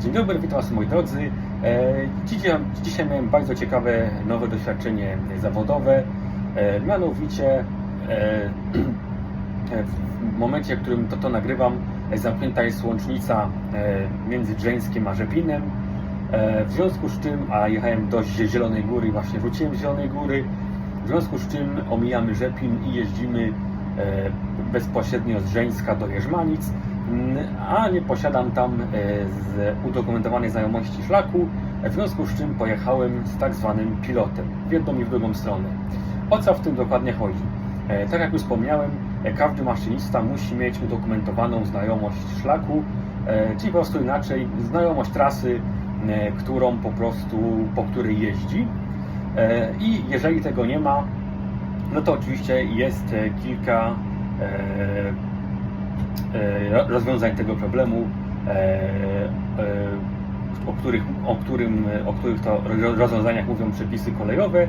Dzień dobry, witam Was moi drodzy. E, Dzisiaj, dzisiaj miałem bardzo ciekawe nowe doświadczenie zawodowe. E, Mianowicie e, w momencie, w którym to, to nagrywam, zamknięta jest łącznica między Drzeńskiem a Rzepinem. W związku z czym, a jechałem do Zielonej Góry właśnie wróciłem z Zielonej Góry, w związku z czym omijamy Rzepin i jeździmy bezpośrednio z Żeńska do Jerzmanic, a nie posiadam tam e, z udokumentowanej znajomości szlaku, w związku z czym pojechałem z tak zwanym pilotem w jedną i w drugą stronę. O co w tym dokładnie chodzi? E, Tak jak już wspomniałem, e, każdy maszynista musi mieć udokumentowaną znajomość szlaku, czyli po prostu inaczej znajomość trasy, którą po prostu, po której jeździ. I jeżeli tego nie ma, no to oczywiście jest kilka rozwiązań tego problemu, e, e, o których, o, którym, o których to rozwiązaniach mówią przepisy kolejowe.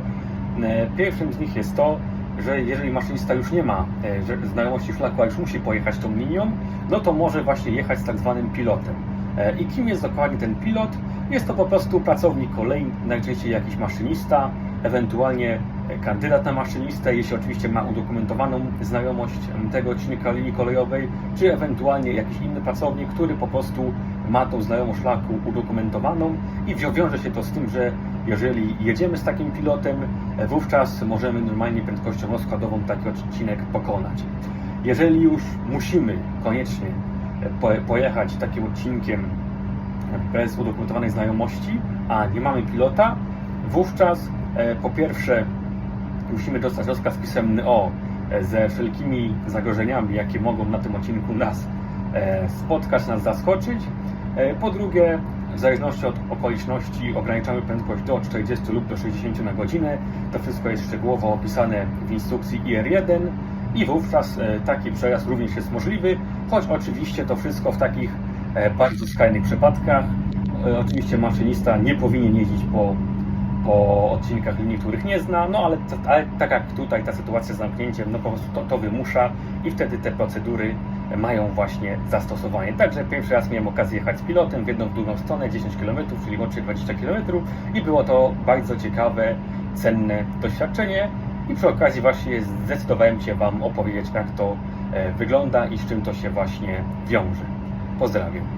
E, Pierwszym z nich jest to, że jeżeli maszynista już nie ma e, znajomości szlaku, a już musi pojechać tą linią, no to może właśnie jechać z tak zwanym pilotem. E, I kim jest dokładnie ten pilot? Jest to po prostu pracownik kolei, najczęściej jakiś maszynista, ewentualnie e, kandydat na maszynistę, jeśli oczywiście ma udokumentowaną znajomość tego odcinka linii kolejowej, czy ewentualnie jakiś inny pracownik, który po prostu ma tą znajomość szlaku udokumentowaną i wiąże się to z tym, że jeżeli jedziemy z takim pilotem, wówczas możemy normalnie prędkością rozkładową taki odcinek pokonać. Jeżeli już musimy koniecznie po- pojechać takim odcinkiem bez udokumentowanej znajomości, a nie mamy pilota, wówczas e, po pierwsze musimy dostać rozkaz pisemny o e, ze wszelkimi zagrożeniami, jakie mogą na tym odcinku nas e, spotkać, nas zaskoczyć. E, Po drugie, w zależności od okoliczności ograniczamy prędkość do 40 lub do 60 na godzinę. To wszystko jest szczegółowo opisane w instrukcji IR1 i wówczas taki przejazd również jest możliwy, choć oczywiście to wszystko w takich bardzo skrajnych przypadkach. Oczywiście maszynista nie powinien jeździć po, po odcinkach linii, których nie zna, no ale, ale tak jak tutaj ta sytuacja z zamknięciem, no po prostu to, to wymusza i wtedy te procedury mają właśnie zastosowanie. Także pierwszy raz miałem okazję jechać z pilotem w jedną, w drugą stronę, 10 km, czyli łącznie 20 km i było to bardzo ciekawe, cenne doświadczenie i przy okazji właśnie zdecydowałem się Wam opowiedzieć, jak to e, wygląda i z czym to się właśnie wiąże. Pozdrawiam.